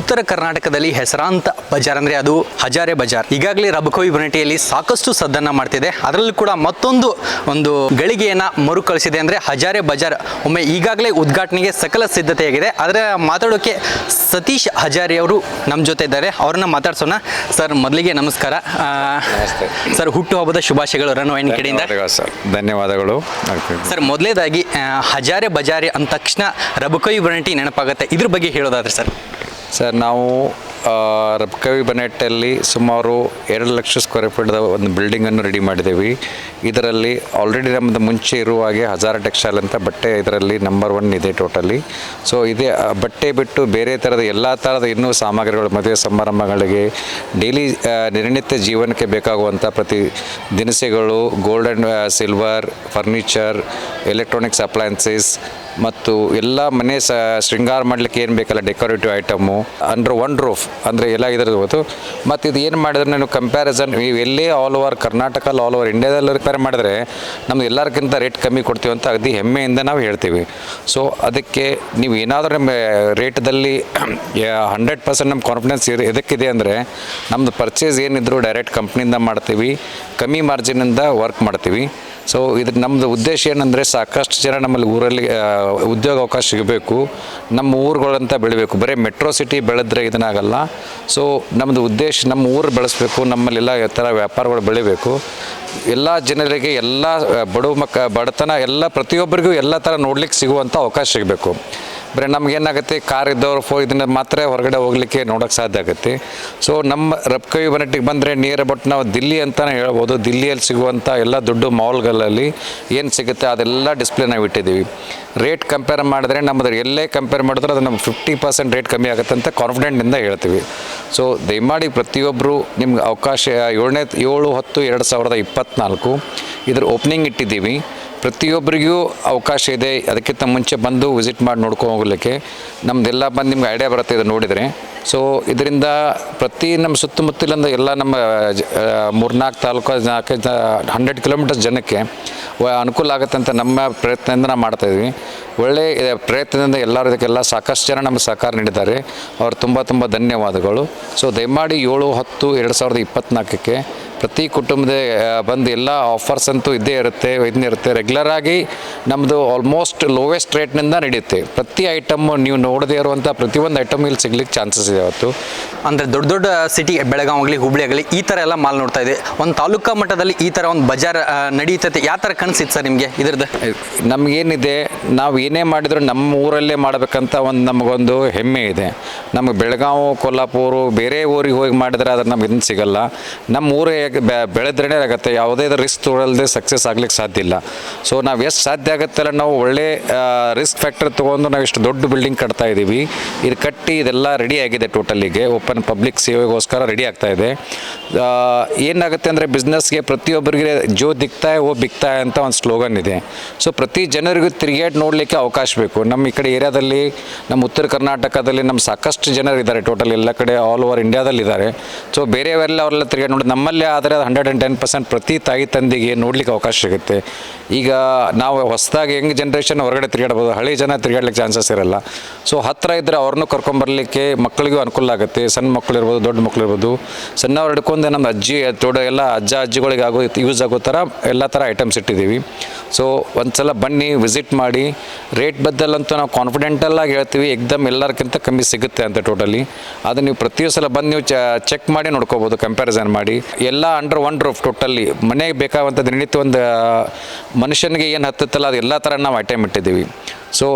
ಉತ್ತರ ಕರ್ನಾಟಕದಲ್ಲಿ ಹೆಸರಾಂತ ಬಜಾರ್ ಅಂದ್ರೆ ಅದು ಹಜಾರೆ ಬಜಾರ್. ಈಗಾಗಲೇ ರಬಕವಿ ಬನಟಿಯಲ್ಲಿ ಸಾಕಷ್ಟು ಸದ್ದನ್ನ ಮಾಡ್ತಿದೆ. ಅದರಲ್ಲೂ ಕೂಡ ಮತ್ತೊಂದು ಒಂದು ಗಳಿಗೆಯನ್ನ ಮರುಕಳಿಸಿದೆ ಅಂದ್ರೆ ಹಜಾರೆ ಬಜಾರ್. ಒಮ್ಮೆ ಈಗಾಗಲೇ ಉದ್ಘಾಟನೆಗೆ ಸಕಲ ಸಿದ್ಧತೆಯಾಗಿದೆ. ಆದರೆ ಮಾತಾಡೋಕೆ ಸತೀಶ್ ಹಜಾರಿ ಅವರು ನಮ್ಮ ಜೊತೆ ಇದ್ದಾರೆ. ಅವ್ರನ್ನ ಮಾತಾಡ್ಸೋಣ. ಸರ್ ಮೊದಲಿಗೆ ನಮಸ್ಕಾರ. ಸರ್ ಹುಟ್ಟುಹಬ್ಬದ ಶುಭಾಶಯಗಳು ರನ್ ವೈನ್ ಕಡೆಯಿಂದ. ಧನ್ಯವಾದಗಳು ಸರ್. ಧನ್ಯವಾದಗಳು. ಸರ್ ಮೊದಲೇದಾಗಿ ಹಜಾರೆ ಬಜಾರಿ ಅಂದ ತಕ್ಷಣ ರಬಕವಿ ಬನಟಿ ನೆನಪಾಗುತ್ತೆ. ಇದ್ರ ಬಗ್ಗೆ ಹೇಳೋದಾದ್ರೆ ಸರ್. ಸರ್, ನಾವು ರಬ್ಕವಿ ಬನೆಟ್ಟಲ್ಲಿ ಸುಮಾರು ಎರಡು ಲಕ್ಷ ಸ್ಕ್ವೇರ್ ಫೀಟ್ದ ಒಂದು ಬಿಲ್ಡಿಂಗನ್ನು ರೆಡಿ ಮಾಡಿದ್ದೀವಿ ಇದರಲ್ಲಿ ಆಲ್ರೆಡಿ ನಮ್ಮದು ಮುಂಚೆ ಇರುವ ಹಾಗೆ ಹಜಾರ ಟೆಕ್ಸ್ಟೈಲ್ ಅಂತ ಬಟ್ಟೆ ಇದರಲ್ಲಿ ನಂಬರ್ ಒನ್ ಇದೆ ಟೋಟಲಿ ಸೊ ಇದೇ ಬಟ್ಟೆ ಬಿಟ್ಟು ಬೇರೆ ಥರದ ಎಲ್ಲ ಥರದ ಇನ್ನೂ ಸಾಮಗ್ರಿಗಳು, ಮದುವೆ ಸಮಾರಂಭಗಳಿಗೆ ಡೈಲಿ ದಿನನಿತ್ಯ ಜೀವನಕ್ಕೆ ಬೇಕಾಗುವಂಥ ಪ್ರತಿ ದಿನಸಿಗಳು gold and silver furniture electronics appliances ಮತ್ತು ಎಲ್ಲ ಮನೆ ಸ ಶೃಂಗಾರ ಮಾಡಲಿಕ್ಕೆ ಏನು ಬೇಕಲ್ಲ decorative item under one roof ಅಂದರೆ ಎಲ್ಲ ಇದ್ರದ್ದು ಮತ್ತು ಇದು ಏನು ಮಾಡಿದ್ರೆ ನಾನು ಕಂಪ್ಯಾರಿಸನ್ ನೀವು ಎಲ್ಲೇ ಆಲ್ ಓವರ್ ಕರ್ನಾಟಕದಲ್ಲಿ ಆಲ್ ಓವರ್ ಇಂಡಿಯಾದಲ್ಲಿ ರಿಪೇರ್ ಮಾಡಿದ್ರೆ ನಮ್ದು ಎಲ್ಲರಿಗಿಂತ ರೇಟ್ ಕಮ್ಮಿ ಕೊಡ್ತೀವಿ ಅಂತ ಅಗದಿ ಹೆಮ್ಮೆಯಿಂದ ನಾವು ಹೇಳ್ತೀವಿ. ಸೊ ಅದಕ್ಕೆ ನೀವು ಏನಾದರೂ ನಮ್ಮ ರೇಟ್ದಲ್ಲಿ ಹಂಡ್ರೆಡ್ ಪರ್ಸೆಂಟ್ ನಮ್ಮ ಕಾನ್ಫಿಡೆನ್ಸ್ ಇದೆ ಎದಕ್ಕಿದೆ ಅಂದರೆ ನಮ್ಮದು ಪರ್ಚೇಸ್ ಏನಿದ್ರು ಡೈರೆಕ್ಟ್ ಕಂಪ್ನಿಯಿಂದ ಮಾಡ್ತೀವಿ, ಕಮ್ಮಿ ಮಾರ್ಜಿನಿಂದ ವರ್ಕ್ ಮಾಡ್ತೀವಿ. ಸೊ ಇದ್ರ ನಮ್ಮದು ಉದ್ದೇಶ ಏನಂದರೆ ಸಾಕಷ್ಟು ಜನ ನಮ್ಮಲ್ಲಿ ಊರಲ್ಲಿ ಉದ್ಯೋಗ ಅವಕಾಶ ಸಿಗಬೇಕು. ನಮ್ಮ ಊರುಗಳಂತ ಬೆಳಿಬೇಕು. ಬರೀ ಮೆಟ್ರೋ ಸಿಟಿ ಬೆಳೆದ್ರೆ ಇದನ್ನಾಗಲ್ಲ. ಸೊ ನಮ್ಮದು ಉದ್ದೇಶ ನಮ್ಮ ಊರು ಬೆಳೆಸ್ಬೇಕು, ನಮ್ಮಲ್ಲೆಲ್ಲ ಥರ ವ್ಯಾಪಾರಗಳು ಬೆಳಿಬೇಕು. ಎಲ್ಲ ಜನರಿಗೆ ಎಲ್ಲ ಬಡವ ಮಕ್ಕ ಬಡತನ ಎಲ್ಲ ಪ್ರತಿಯೊಬ್ಬರಿಗೂ ಎಲ್ಲ ಥರ ನೋಡ್ಲಿಕ್ಕೆ ಸಿಗುವಂಥ ಅವಕಾಶ ಸಿಗಬೇಕು. ಬರೀ ನಮಗೇನಾಗುತ್ತೆ ಕಾರ್ ಇದ್ದವ್ರು ಫೋ ಇದನ್ನ ಮಾತ್ರ ಹೊರಗಡೆ ಹೋಗ್ಲಿಕ್ಕೆ ನೋಡೋಕೆ ಸಾಧ್ಯ ಆಗುತ್ತೆ. ಸೊ ನಮ್ಮ ರಬ್ಕವಿ ಬನಟ್ಟಿಗೆ ಬಂದರೆ ನಿಯರ್ ಅಬೌಟ್ ನಾವು ದಿಲ್ಲಿ ಅಂತಲೇ ಹೇಳ್ಬೋದು. ದಿಲ್ಲಿಯಲ್ಲಿ ಸಿಗುವಂಥ ಎಲ್ಲ ದೊಡ್ಡ ಮಾಲ್ಗಳಲ್ಲಿ ಏನು ಸಿಗುತ್ತೆ, ಅದೆಲ್ಲ ಡಿಸ್ಪ್ಲೇ ನಾವು ಇಟ್ಟಿದ್ದೀವಿ. ರೇಟ್ ಕಂಪೇರ್ ಮಾಡಿದ್ರೆ ನಮ್ಮದು ಎಲ್ಲೇ ಕಂಪೇರ್ ಮಾಡಿದ್ರೆ ಅದು ನಮ್ಗೆ ಫಿಫ್ಟಿ ಪರ್ಸೆಂಟ್ ರೇಟ್ ಕಮ್ಮಿ ಆಗುತ್ತೆ ಅಂತ ಕಾನ್ಫಿಡೆಂಟಿಂದ ಹೇಳ್ತೀವಿ. ಸೊ ದಯಮಾಡಿ ಪ್ರತಿಯೊಬ್ಬರು ನಿಮ್ಗೆ ಅವಕಾಶ, ಏಳನೇ, ಏಳು, ಹತ್ತು, ಎರಡು ಸಾವಿರದ ಇಪ್ಪತ್ತ್ನಾಲ್ಕು ಇದ್ರ ಓಪನಿಂಗ್ ಇಟ್ಟಿದ್ದೀವಿ. ಪ್ರತಿಯೊಬ್ಬರಿಗೂ ಅವಕಾಶ ಇದೆ. ಅದಕ್ಕಿಂತ ಮುಂಚೆ ಬಂದು ವಿಸಿಟ್ ಮಾಡಿ ನೋಡ್ಕೊಂಡು ಹೋಗ್ಲಿಕ್ಕೆ. ನಮ್ದೆಲ್ಲ ಬಂದು ನಿಮ್ಗೆ ಐಡಿಯಾ ಬರುತ್ತೆ ಇದು ನೋಡಿದರೆ. ಸೊ ಇದರಿಂದ ಪ್ರತಿ ನಮ್ಮ ಸುತ್ತಮುತ್ತಲಿಂದ ಎಲ್ಲ ನಮ್ಮ ಮೂರ್ನಾಲ್ಕು ತಾಲೂಕು ನಾಲ್ಕು ಹಂಡ್ರೆಡ್ ಕಿಲೋಮೀಟರ್ಸ್ ಜನಕ್ಕೆ ಅನುಕೂಲ ಆಗುತ್ತೆ ಅಂತ ನಮ್ಮ ಪ್ರಯತ್ನದಿಂದ ನಾವು ಮಾಡ್ತಾಯಿದ್ವಿ ಒಳ್ಳೆ ಪ್ರಯತ್ನದಿಂದ ಎಲ್ಲರೂ ಇದಕ್ಕೆಲ್ಲ ಸಾಕಷ್ಟು ಜನ ನಮಗೆ ಸಹಕಾರ ನೀಡಿದ್ದಾರೆ. ಅವ್ರು ತುಂಬ ತುಂಬ ಧನ್ಯವಾದಗಳು. ಸೊ ದಯಮಾಡಿ ಏಳು, ಹತ್ತು, ಎರಡು ಸಾವಿರದ ಇಪ್ಪತ್ತ್ನಾಲ್ಕಕ್ಕೆ ಪ್ರತಿ ಕುಟುಂಬದ ಬಂದು ಎಲ್ಲ ಆಫರ್ಸ್ ಅಂತೂ ಇದ್ದೇ ಇರುತ್ತೆ ಇದನ್ನೇ ಇರುತ್ತೆ. ರೆಗ್ಯುಲರ್ ಆಗಿ ನಮ್ಮದು ಆಲ್ಮೋಸ್ಟ್ ಲೋವೆಸ್ಟ್ ರೇಟ್ನಿಂದ ನಡೆಯುತ್ತೆ ಪ್ರತಿ ಐಟಮ್ ನೀವು ನೋಡದೇ ಇರುವಂಥ ಪ್ರತಿಯೊಂದು ಐಟಮ್ ಇಲ್ಲಿ ಸಿಗ್ಲಿಕ್ಕೆ ಚಾನ್ಸಸ್ ಇದೆ ಅವತ್ತು. ಅಂದರೆ ದೊಡ್ಡ ದೊಡ್ಡ ಸಿಟಿ ಬೆಳಗಾವಿ ಆಗಲಿ ಹುಬ್ಳಿ ಆಗಲಿ ಈ ಥರ ಎಲ್ಲ ಮಾಲ್ ನೋಡ್ತಾ ಇದೆ. ಒಂದು ತಾಲೂಕಾ ಮಟ್ಟದಲ್ಲಿ ಈ ಥರ ಒಂದು ಬಜಾರ್ ನಡೀತೈತೆ. ಯಾವ ಥರ ಕನಸಿತ್ತು ಸರ್ ನಿಮಗೆ ಇದ್ರದ್ದು? ನಮಗೇನಿದೆ ನಾವು ಏನೇ ಮಾಡಿದರೂ ನಮ್ಮ ಊರಲ್ಲೇ ಮಾಡಬೇಕಂತ ಒಂದು ನಮಗೊಂದು ಹೆಮ್ಮೆ ಇದೆ. ನಮಗೆ ಬೆಳಗಾವಿ ಕೊಲ್ಲಾಪುರ ಬೇರೆ ಊರಿಗೆ ಹೋಗಿ ಮಾಡಿದ್ರೆ ಅದ್ರ ನಮ್ಗೆ ಇದನ್ನು ಸಿಗಲ್ಲ. ನಮ್ಮ ಊರೇ ಬೆಳೆದ್ರೇ ಆಗುತ್ತೆ ಯಾವುದೇ ರಿಸ್ಕ್ ತೊಗೊಳ್ಳದೆ ಸಕ್ಸಸ್ ಆಗ್ಲಿಕ್ಕೆ ಸಾಧ್ಯ ಇಲ್ಲ. ಸೊ ನಾವು ಎಷ್ಟು ಸಾಧ್ಯ ಆಗುತ್ತಲ್ಲ ನಾವು ಒಳ್ಳೆ ರಿಸ್ಕ್ ಫ್ಯಾಕ್ಟರ್ ತೊಗೊಂಡು ನಾವು ಇಷ್ಟು ದೊಡ್ಡ ಬಿಲ್ಡಿಂಗ್ ಕಟ್ತಾ ಇದ್ದೀವಿ ಇದು ಕಟ್ಟಿ ಇದೆಲ್ಲ ರೆಡಿ ಆಗಿದೆ ಟೋಟಲಿಗೆ ಓಪನ್ ಪಬ್ಲಿಕ್ ಸೇವೆಗೋಸ್ಕರ ರೆಡಿ ಆಗ್ತಾ ಇದೆ. ಆ, ಏನಾಗುತ್ತೆ ಅಂದರೆ ಬಿಸ್ನೆಸ್ಗೆ ಪ್ರತಿಯೊಬ್ಬರಿಗೆ ಜೋ ದಿಕ್ತಾ ಓ ಬಿಕ್ತಾ ಅಂತ ಒಂದು ಸ್ಲೋಗನ್ ಇದೆ. ಸೊ ಪ್ರತಿ ಜನರಿಗೂ ತಿರುಗಾಡಿ ನೋಡಲಿಕ್ಕೆ ಅವಕಾಶ ಬೇಕು. ನಮ್ಮ ಈ ಕಡೆ ಏರಿಯಾದಲ್ಲಿ ನಮ್ಮ ಉತ್ತರ ಕರ್ನಾಟಕದಲ್ಲಿ ನಮ್ಮ ಸಾಕಷ್ಟು ಜನರಿದ್ದಾರೆ. ಟೋಟಲ್ ಎಲ್ಲ ಕಡೆ ಆಲ್ ಓವರ್ ಇಂಡಿಯಾದಲ್ಲಿ ಇದ್ದಾರೆ ಸೊ ಬೇರೆಯವರೆಲ್ಲ ಅವರೆಲ್ಲ ತಿರುಗಾಡಿ ನೋಡಿ ನಮ್ಮಲ್ಲೇ ಆದರೆ ಅದು ಹಂಡ್ರೆಡ್ ಆ್ಯಂಡ್ ಟೆನ್ ಪರ್ಸೆಂಟ್ ಪ್ರತಿ ತಾಯಿ ತಂದೆಗೆ ನೋಡ್ಲಿಕ್ಕೆ ಅವಕಾಶ ಸಿಗುತ್ತೆ. ಈಗ ನಾವು ಹೊಸದಾಗಿ ಯಂಗ್ ಜನ್ರೇಷನ್ ಹೊರಗಡೆ ತಿರುಗಾಡ್ಬೋದು, ಹಳೆ ಜನ ತಿರುಗಾಡ್ಲಿಕ್ಕೆ ಚಾನ್ಸಸ್ ಇರಲ್ಲ. ಸೊ ಹತ್ತಿರ ಇದ್ದರೆ ಅವ್ರನ್ನೂ ಕರ್ಕೊಂಬರ್ಲಿಕ್ಕೆ ಮಕ್ಕಳಿಗೂ ಅನುಕೂಲ ಆಗುತ್ತೆ. ಸಣ್ಣ ಮಕ್ಕಳು ಇರ್ಬೋದು, ದೊಡ್ಡ ಮಕ್ಕಳು ಇರ್ಬೋದು. ಸಣ್ಣವ್ರು ಹಿಡ್ಕೊಂಡು ನಮ್ಮ ಅಜ್ಜಿ, ದೊಡ್ಡ ಎಲ್ಲ ಅಜ್ಜ, ಅಜ್ಜಿಗಳಿಗೆ ಆಗೋ ಯೂಸ್ ಆಗೋ ಥರ ಎಲ್ಲ ಥರ ಐಟಮ್ಸ್ ಇಟ್ಟಿದ್ದೀವಿ. ಸೊ ಒಂದ್ಸಲ ಬನ್ನಿ ವಿಸಿಟ್ ಮಾಡಿ. ರೇಟ್ ಬದ್ದಲ್ಲಂತೂ ನಾವು ಕಾನ್ಫಿಡೆಂಟಲ್ಲಾಗಿ ಹೇಳ್ತೀವಿ ಎಕ್ದಮ್ ಎಲ್ಲರಿಗಿಂತ ಕಮ್ಮಿ ಸಿಗುತ್ತೆ ಅಂತ ಟೋಟಲಿ ಅದು ನೀವು ಪ್ರತಿಯೊಂದು ಸಲ ಬಂದು ನೀವು ಚೆಕ್ ಮಾಡಿ ನೋಡ್ಕೋಬೋದು ಕಂಪ್ಯಾರಿಸನ್ ಮಾಡಿ. ಎಲ್ಲ ಅಂಡರ್ ಒನ್ ರೂಫ್ ಟೋಟಲಿ ಮನೆಗೆ ಬೇಕಾದಂಥ ದಿನನಿತ್ಯ ಒಂದು ಮನುಷ್ಯನಿಗೆ ಏನು ಹತ್ತುತ್ತಲ್ಲ, ಅದು ಎಲ್ಲ ಥರ ನಾವು ಐಟಮ್ ಇಟ್ಟಿದ್ದೀವಿ. ಸೊ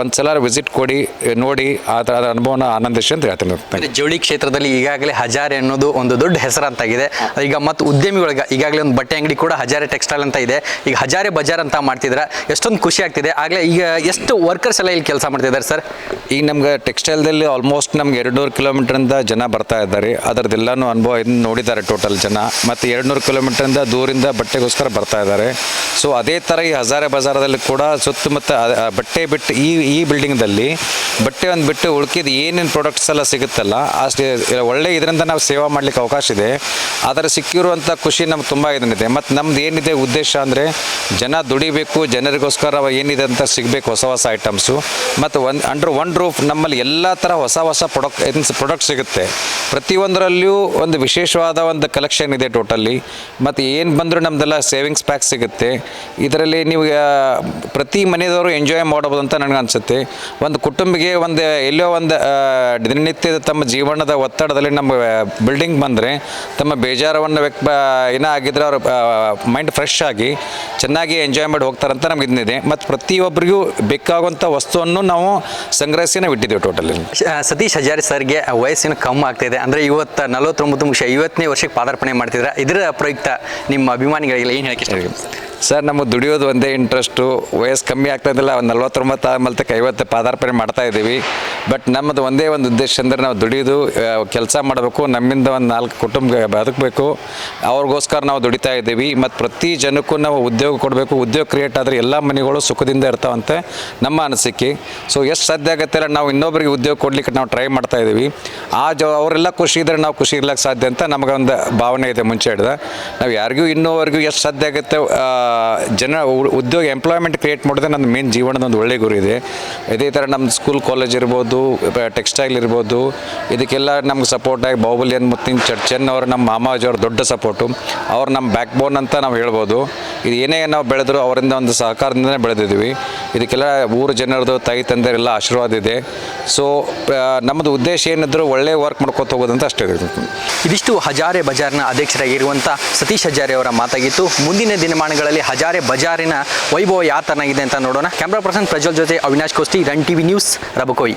ಒಂದು ಸಲ ವಿಸಿಟ್ ಕೊಡಿ ನೋಡಿ ಆ ಥರ ಅದ್ರ ಅನುಭವನ ಆನಂದಿಸಿ ಅಂತ ಹೇಳ್ತೀನಿ. ಅಂದ್ರೆ ಜವಳಿ ಕ್ಷೇತ್ರದಲ್ಲಿ ಈಗಾಗಲೇ ಹಜಾರೆ ಅನ್ನೋದು ಒಂದು ದೊಡ್ಡ ಹೆಸರು ಅಂತಾಗಿದೆ ಈಗ ಮತ್ತು ಉದ್ಯಮಿಗಳಿಗೆ ಈಗಾಗಲೇ ಒಂದು ಬಟ್ಟೆ ಅಂಗಡಿ ಕೂಡ ಹಜಾರೆ ಟೆಕ್ಸ್ಟೈಲ್ ಅಂತ ಇದೆ. ಈಗ ಹಜಾರೆ ಬಜಾರ್ ಅಂತ ಮಾಡ್ತಿದ್ರೆ ಎಷ್ಟೊಂದು ಖುಷಿ ಆಗ್ತಿದೆ. ಆಗಲೇ ಈಗ ಎಷ್ಟು ವರ್ಕರ್ಸ್ ಎಲ್ಲ ಇಲ್ಲಿ ಕೆಲಸ ಮಾಡ್ತಿದ್ದಾರೆ ಸರ್? ಈಗ ನಮ್ಗೆ ಟೆಕ್ಸ್ಟೈಲ್ದಲ್ಲಿ ಆಲ್ಮೋಸ್ಟ್ ನಮ್ಗೆ ಎರಡುನೂರು ಕಿಲೋಮೀಟ್ರಿಂದ ಜನ ಬರ್ತಾ ಇದ್ದಾರೆ. ಅದರದ್ದೆಲ್ಲನೂ ಅನುಭವ ಇದನ್ನ ನೋಡಿದ್ದಾರೆ ಟೋಟಲ್ ಜನ. ಮತ್ತು ಎರಡುನೂರು ಕಿಲೋಮೀಟ್ರಿಂದ ದೂರಿಂದ ಬಟ್ಟೆಗೋಸ್ಕರ ಬರ್ತಾ ಇದ್ದಾರೆ. ಸೊ ಅದೇ ಥರ ಈ ಹಜಾರೆ ಬಜಾರದಲ್ಲಿ ಕೂಡ ಸುತ್ತಮುತ್ತ ಬಟ್ಟೆ ಬಿಟ್ಟು ಈ ಈ ಬಿಲ್ಡಿಂಗ್ದಲ್ಲಿ ಬಟ್ಟೆ ಒಂದು ಬಿಟ್ಟು ಉಳ್ಕಿದ ಏನೇನು ಪ್ರಾಡಕ್ಟ್ಸ್ ಎಲ್ಲ ಸಿಗುತ್ತಲ್ಲ ಅಷ್ಟೇ ಒಳ್ಳೆ ಇದರಿಂದ ನಾವು ಸೇವಾ ಮಾಡಲಿಕ್ಕೆ ಅವಕಾಶ ಇದೆ. ಆದರೆ ಸಿಕ್ಕಿರುವಂಥ ಖುಷಿ ನಮ್ಗೆ ತುಂಬ ಇದನ್ನಿದೆ ಮತ್ತು ನಮ್ದು ಏನಿದೆ ಉದ್ದೇಶ ಅಂದರೆ ಜನ ದುಡಿಬೇಕು, ಜನರಿಗೋಸ್ಕರ ಏನಿದೆ ಅಂತ ಸಿಗಬೇಕು ಹೊಸ ಹೊಸ ಐಟಮ್ಸು ಮತ್ತು ಒಂದು ಅಂಡರ್ ಒನ್ ರೂಫ್ ನಮ್ಮಲ್ಲಿ ಎಲ್ಲ ಥರ ಹೊಸ ಹೊಸ ಪ್ರೊಡಕ್ಟ್ ಪ್ರಾಡಕ್ಟ್ ಸಿಗುತ್ತೆ. ಪ್ರತಿಯೊಂದರಲ್ಲಿಯೂ ಒಂದು ವಿಶೇಷವಾದ ಒಂದು ಕಲೆಕ್ಷನ್ ಇದೆ ಟೋಟಲಿ ಮತ್ತು ಏನು ಬಂದರೂ ನಮ್ಮದೆಲ್ಲ ಸೇವಿಂಗ್ಸ್ ಪ್ಯಾಕ್ ಸಿಗುತ್ತೆ. ಇದರಲ್ಲಿ ನೀವು ಪ್ರತಿ ಮನೆಯದವರು ಎಂಜಾಯ್ ಮಾಡಬಹುದು ಅಂತ ನನಗೆ ಅನಿಸುತ್ತೆ. ಒಂದು ಕುಟುಂಬಿಗೆ ಒಂದು ಎಲ್ಲೋ ಒಂದು ದಿನನಿತ್ಯದ ತಮ್ಮ ಜೀವನದ ಒತ್ತಡದಲ್ಲಿ ನಮ್ಮ ಬಿಲ್ಡಿಂಗ್ ಬಂದರೆ ತಮ್ಮ ಬೇಜಾರವನ್ನು ವ್ಯಕ್ತ ಏನೋ ಆಗಿದ್ರೆ ಅವ್ರ ಮೈಂಡ್ ಫ್ರೆಶ್ ಆಗಿ ಚೆನ್ನಾಗಿ ಎಂಜಾಯ್ ಮಾಡಿ ಹೋಗ್ತಾರೆ ಅಂತ ನಮ್ಗೆ ಇದನ್ನಿದೆ ಮತ್ತು ಪ್ರತಿಯೊಬ್ಬರಿಗೂ ಬೇಕಾಗುವಂಥ ವಸ್ತುವನ್ನು ನಾವು ಸಂಗ್ರಹಿಸಿ ನಾವು ಟೋಟಲಿ ಸತೀಶ್ ಹಜಾರಿ ಸರ್ಗೆ ವಯಸ್ಸಿನ ಕಮ್ಮಿ ಆಗ್ತಿದೆ. ಅಂದರೆ ಇವತ್ತು ನಲವತ್ತೊಂಬತ್ತು ಮುಖ್ಯ ಐವತ್ತನೇ ವರ್ಷಕ್ಕೆ ಪಾದಾರ್ಪಣೆ ಮಾಡ್ತಿದ್ರೆ. ಇದರ ಪ್ರಯುಕ್ತ ನಿಮ್ಮ ಅಭಿಮಾನಿಗಳಿಗೆಲ್ಲ ಏನು ಹೇಳಕ್ಕೆ ಇಷ್ಟ ಸರ್ ನಮಗೆ ದುಡಿಯೋದು ಒಂದೇ ಇಂಟ್ರೆಸ್ಟು ವಯಸ್ಸು ಕಮ್ಮಿ ಆಗ್ತಾ ಇದ್ದಿಲ್ಲ, ಒಂದು ನಲ್ವತ್ತೊಂಬತ್ತು ಆಮೇಲೆ ಐವತ್ತು ಪಾದಾರ್ಪಣೆ ಮಾಡ್ತಾ ಇದ್ದೀವಿ. ಬಟ್ ನಮ್ಮದು ಒಂದೇ ಒಂದು ಉದ್ದೇಶ ಅಂದರೆ ನಾವು ದುಡಿಯೋದು ಕೆಲಸ ಮಾಡಬೇಕು, ನಮ್ಮಿಂದ ಒಂದು ನಾಲ್ಕು ಕುಟುಂಬ ಬದುಕಬೇಕು. ಅವ್ರಿಗೋಸ್ಕರ ನಾವು ದುಡಿತಾ ಇದ್ದೀವಿ. ಮತ್ತು ಪ್ರತಿ ಜನಕ್ಕೂ ನಾವು ಉದ್ಯೋಗ ಕೊಡಬೇಕು. ಉದ್ಯೋಗ ಕ್ರಿಯೇಟ್ ಆದರೆ ಎಲ್ಲ ಮನೆಗಳು ಸುಖದಿಂದ ಇರ್ತಾವಂತೆ ನಮ್ಮ ಅನಿಸಿಕೆ. ಸೊ ಎಷ್ಟು ಸಾಧ್ಯ ಆಗುತ್ತೆ ನಾವು ಇನ್ನೊಬ್ಬರಿಗೆ ಉದ್ಯೋಗ ಕೊಡಲಿಕ್ಕೆ ನಾವು ಟ್ರೈ ಮಾಡ್ತಾ ಇದ್ದೀವಿ. ಆ ಜ, ಅವರೆಲ್ಲ ಖುಷಿ ಇದ್ದರೆ ನಾವು ಖುಷಿ ಇರ್ಲಿಕ್ಕೆ ಸಾಧ್ಯ ಅಂತ ನಮಗೆ ಒಂದು ಭಾವನೆ ಇದೆ ಮುಂಚೆ ಹಿಡ್ದ ನಾವು ಯಾರಿಗೂ ಇನ್ನೂವರೆಗೂ ಎಷ್ಟು ಸಾಧ್ಯ ಆಗುತ್ತೆ ಜನ ಉದ್ಯೋಗ ಎಂಪ್ಲಾಯ್ಮೆಂಟ್ ಕ್ರಿಯೇಟ್ ಮಾಡೋದೇ ನನ್ನ ಮೇನ್ ಜೀವನದ ಒಂದು ಒಳ್ಳೆ ಗುರಿ ಇದೆ ಇದೇ ಥರ ನಮ್ಮ ಸ್ಕೂಲ್ ಕಾಲೇಜ್ ಇರ್ಬೋದು ಟೆಕ್ಸ್ಟೈಲ್ ಇರ್ಬೋದು, ಇದಕ್ಕೆಲ್ಲ ನಮ್ಗೆ ಸಪೋರ್ಟ್ ಆಗಿ ಬಾಹುಬಲಿ ಅನ್ ಮುತ್ತಿನ ಚರ್ಚನ್ ಅವರು ನಮ್ಮ ಮಾಮಾಜಿ ಅವ್ರ ದೊಡ್ಡ ಸಪೋರ್ಟು ಅವ್ರು ನಮ್ಮ ಬ್ಯಾಕ್ ಬೋನ್ ಅಂತ ನಾವು ಹೇಳ್ಬೋದು. ಇದು ಏನೇ ನಾವು ಬೆಳೆದ್ರು ಅವರಿಂದ ಒಂದು ಸಹಕಾರದಿಂದಲೇ ಬೆಳೆದಿದ್ದೀವಿ. ಇದಕ್ಕೆಲ್ಲ ಊರು ಜನರದು, ತಾಯಿ, ತಂದೆಯರೆಲ್ಲ ಆಶೀರ್ವಾದ ಇದೆ. ಸೊ ನಮ್ಮದು ಉದ್ದೇಶ ಏನಿದ್ರು ಒಳ್ಳೆ ವರ್ಕ್ ಮಾಡ್ಕೊತ ಹೋಗೋದಂತ ಅಷ್ಟೇ ಇದೆ. ಇದಿಷ್ಟು ಹಜಾರೆ ಬಜಾರ್ನ ಅಧ್ಯಕ್ಷರಾಗಿರುವಂಥ ಸತೀಶ್ ಹಜಾರೆ ಅವರ ಮಾತಾಗಿತ್ತು. ಮುಂದಿನ ದಿನಮಾನಗಳಲ್ಲಿ ಹಜಾರೆ ಬಜಾರಿನ ವೈಭವ ಯಾವ ಥರನಾಗಿದೆ ಅಂತ ನೋಡೋಣ. ಕ್ಯಾಮ್ರಾ ಪರ್ಸನ್ ಪ್ರಜ್ವಲ್ ಜೊತೆ Avinash Kosti run TV news ರಬಕೋಯಿ.